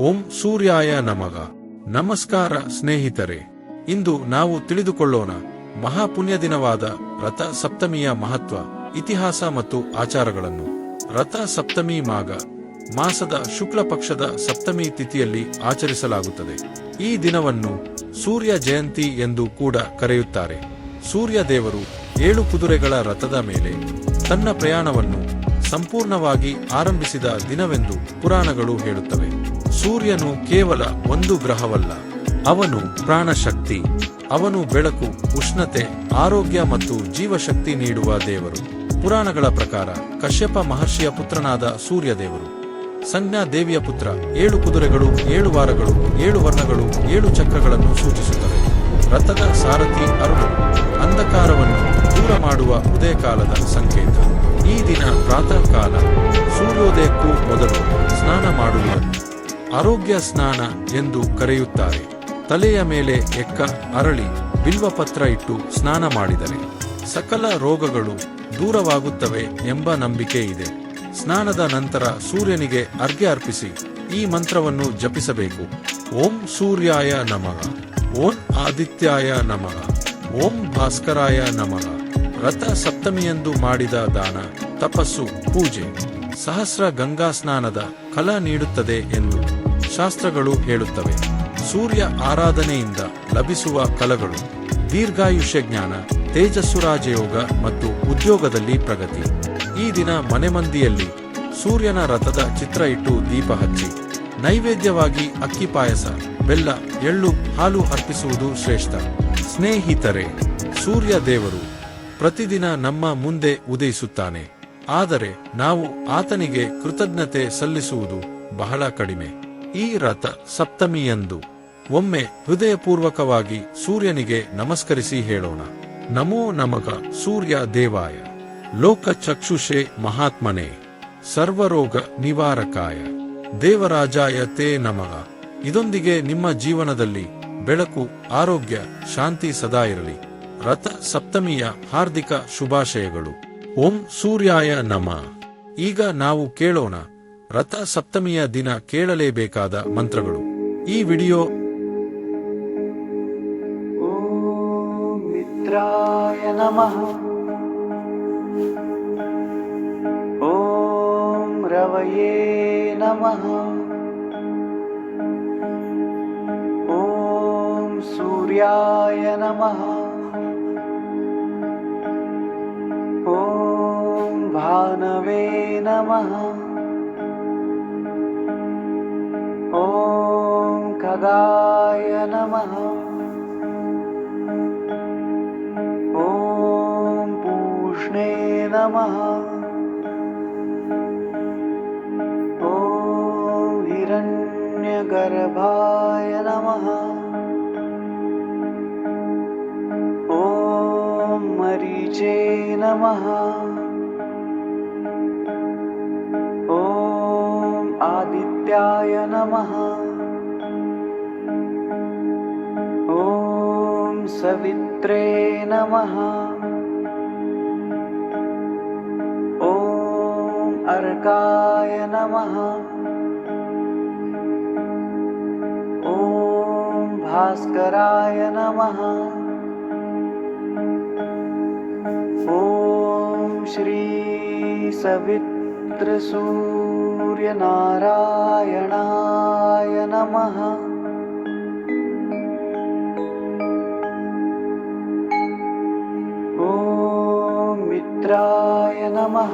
ಓಂ ಸೂರ್ಯಾಯ ನಮಗ ನಮಸ್ಕಾರ ಸ್ನೇಹಿತರೆ, ಇಂದು ನಾವು ತಿಳಿದುಕೊಳ್ಳೋಣ ಮಹಾಪುಣ್ಯ ದಿನವಾದ ರಥ ಸಪ್ತಮಿಯ ಮಹತ್ವ, ಇತಿಹಾಸ ಮತ್ತು ಆಚಾರಗಳನ್ನು. ರಥ ಸಪ್ತಮಿ ಮಾಘ, ಮಾಸದ ಶುಕ್ಲ ಪಕ್ಷದ ಸಪ್ತಮಿ ತಿಥಿಯಲ್ಲಿ ಆಚರಿಸಲಾಗುತ್ತದೆ. ಈ ದಿನವನ್ನು ಸೂರ್ಯ ಜಯಂತಿ ಎಂದು ಕೂಡ ಕರೆಯುತ್ತಾರೆ. ಸೂರ್ಯ ದೇವರು ಏಳು ಕುದುರೆಗಳ ರಥದ ಮೇಲೆ ತನ್ನ ಪ್ರಯಾಣವನ್ನು ಸಂಪೂರ್ಣವಾಗಿ ಆರಂಭಿಸಿದ ದಿನವೆಂದು ಪುರಾಣಗಳು ಹೇಳುತ್ತವೆ. ಸೂರ್ಯನು ಕೇವಲ ಒಂದು ಗ್ರಹವಲ್ಲ. ಅವನು ಪ್ರಾಣಶಕ್ತಿ, ಅವನು ಬೆಳಕು, ಉಷ್ಣತೆ, ಆರೋಗ್ಯ ಮತ್ತು ಜೀವಶಕ್ತಿ ನೀಡುವ ದೇವರು. ಪುರಾಣಗಳ ಪ್ರಕಾರ ಕಶ್ಯಪ ಮಹರ್ಷಿಯ ಪುತ್ರನಾದ ಸೂರ್ಯದೇವರು. ಸಂಜ್ಞಾ ದೇವಿಯ ಪುತ್ರ ಏಳು ಕುದುರೆಗಳು, ಏಳು ವಾರಗಳು, ಏಳು ವರ್ಣಗಳು, ಏಳು ಚಕ್ರಗಳನ್ನು ಸೂಚಿಸುತ್ತವೆ. ರಥದ ಸಾರಥಿ ಅರುಣ ಅಂಧಕಾರವನ್ನು ದೂರ ಮಾಡುವ ಉದಯಕಾಲದ ಸಂಕೇತ. ಈ ದಿನ ಪ್ರಾತಃ ಕಾಲ ಸೂರ್ಯೋದಯಕ್ಕೂ ಮೊದಲು ಸ್ನಾನ ಮಾಡುವುದನ್ನು ಆರೋಗ್ಯ ಸ್ನಾನ ಎಂದು ಕರೆಯುತ್ತಾರೆ. ತಲೆಯ ಮೇಲೆ ಎಕ್ಕ ಅರಳಿ ಬಿಲ್ವಪತ್ರ ಇಟ್ಟು ಸ್ನಾನ ಮಾಡಿದರೆ ಸಕಲ ರೋಗಗಳು ದೂರವಾಗುತ್ತವೆ ಎಂಬ ನಂಬಿಕೆ ಇದೆ. ಸ್ನಾನದ ನಂತರ ಸೂರ್ಯನಿಗೆ ಅರ್ಘ್ಯ ಅರ್ಪಿಸಿ ಈ ಮಂತ್ರವನ್ನು ಜಪಿಸಬೇಕು. ಓಂ ಸೂರ್ಯಾಯ ನಮಃ. ಓಂ ಆದಿತ್ಯಾಯ ನಮಃ. ಓಂ ಭಾಸ್ಕರಾಯ ನಮಃ. ರಥ ಸಪ್ತಮಿಯಂದು ಮಾಡಿದ ದಾನ, ತಪಸ್ಸು, ಪೂಜೆ. ಸಹಸ್ರ ಗಂಗಾ ಸ್ನಾನದ ಫಲ ನೀಡುತ್ತದೆ ಎಂದು ಶಾಸ್ತ್ರಗಳು ಹೇಳುತ್ತವೆ. ಸೂರ್ಯ ಆರಾಧನೆಯಿಂದ ಲಭಿಸುವ ಫಲಗಳು ದೀರ್ಘಾಯುಷ್ಯ ಜ್ಞಾನ, ತೇಜಸ್ಸು ರಾಜಯೋಗ ಮತ್ತು ಉದ್ಯೋಗದಲ್ಲಿ ಪ್ರಗತಿ. ಈ ದಿನ ಮನೆಮಂದಿಯಲ್ಲಿ ಸೂರ್ಯನ ರಥದ ಚಿತ್ರ ಇಟ್ಟು ದೀಪ ಹಚ್ಚಿ, ನೈವೇದ್ಯವಾಗಿ ಅಕ್ಕಿ ಪಾಯಸ, ಬೆಲ್ಲ, ಎಳ್ಳು, ಹಾಲು ಅರ್ಪಿಸುವುದು ಶ್ರೇಷ್ಠ. ಸ್ನೇಹಿತರೆ, ಸೂರ್ಯ ದೇವರು ಪ್ರತಿದಿನ ನಮ್ಮ ಮುಂದೆ ಉದಯಿಸುತ್ತಾನೆ. ಆದರೆ ನಾವು ಆತನಿಗೆ ಕೃತಜ್ಞತೆ ಸಲ್ಲಿಸುವುದು ಬಹಳ ಕಡಿಮೆ. ಈ ರಥ ಸಪ್ತಮಿಯಂದು. ಒಮ್ಮೆ ಹೃದಯಪೂರ್ವಕವಾಗಿ ಸೂರ್ಯನಿಗೆ ನಮಸ್ಕರಿಸಿ ಹೇಳೋಣ. ನಮೋ ನಮಗ ಸೂರ್ಯ ದೇವಾಯ. ಲೋಕ ಚಕ್ಷುಷೆ ಮಹಾತ್ಮನೆ. ಸರ್ವರೋಗ ನಿವಾರಕಾಯ. ದೇವರಾಜಾಯ ತೇ ನಮಗ ಇದೊಂದಿಗೆ ನಿಮ್ಮ ಜೀವನದಲ್ಲಿ ಬೆಳಕು, ಆರೋಗ್ಯ, ಶಾಂತಿ ಸದಾ ಇರಲಿ. ರಥ ಸಪ್ತಮಿಯ ಹಾರ್ದಿಕ ಶುಭಾಶಯಗಳು. ಓಂ ಸೂರ್ಯಾಯ ನಮ. ಈಗ ನಾವು ಕೇಳೋಣ, ರಥ ಸಪ್ತಮಿಯ ದಿನ ಕೇಳಲೇಬೇಕಾದ ಮಂತ್ರಗಳು. ಈ ವಿಡಿಯೋ ಮಿತ್ರಾಯ ನಮಃ. ಓಂ ರವಯೇ ನಮಃ. ಓಂ ಸೂರ್ಯಾಯ ನಮಃ. ॐ खगाय नमः। ॐ पूष्णे नमः। ॐ हिरण्यगर्भाय नमः। ॐ मरीचे नमः ॐ सवित्रे नमः। ॐ अर्काय नमः। ॐ भास्कराय नमः। ॐ श्री सवित्रसूर्यनारायणाय नमः। ॐ मित्राय नमः